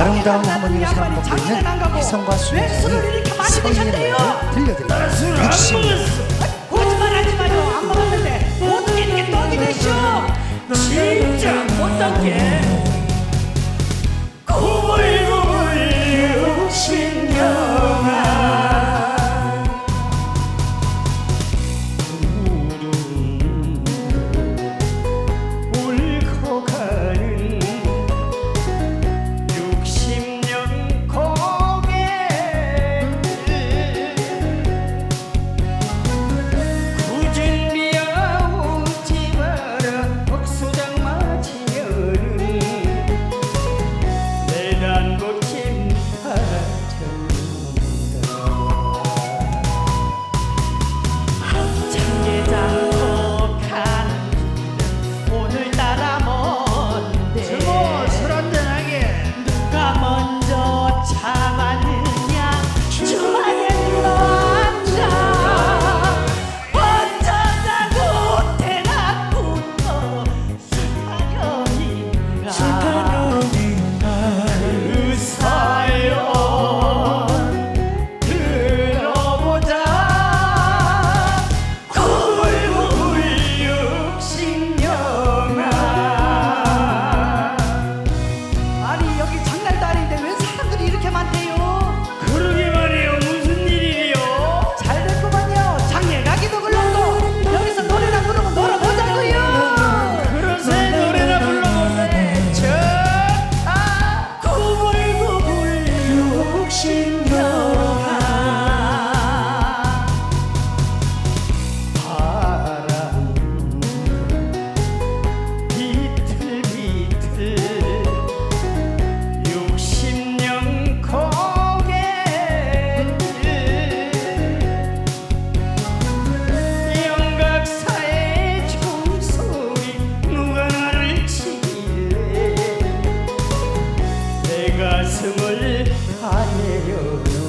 아름다운 하모니를 사랑 먹고 있는 혜성과 수연이? 노래 들려드립니다. 육십 거짓말 하지 마요. 안 먹었는데. 어떻게 이렇게 떡이 되셔 진짜 못답게 가슴을 아내요.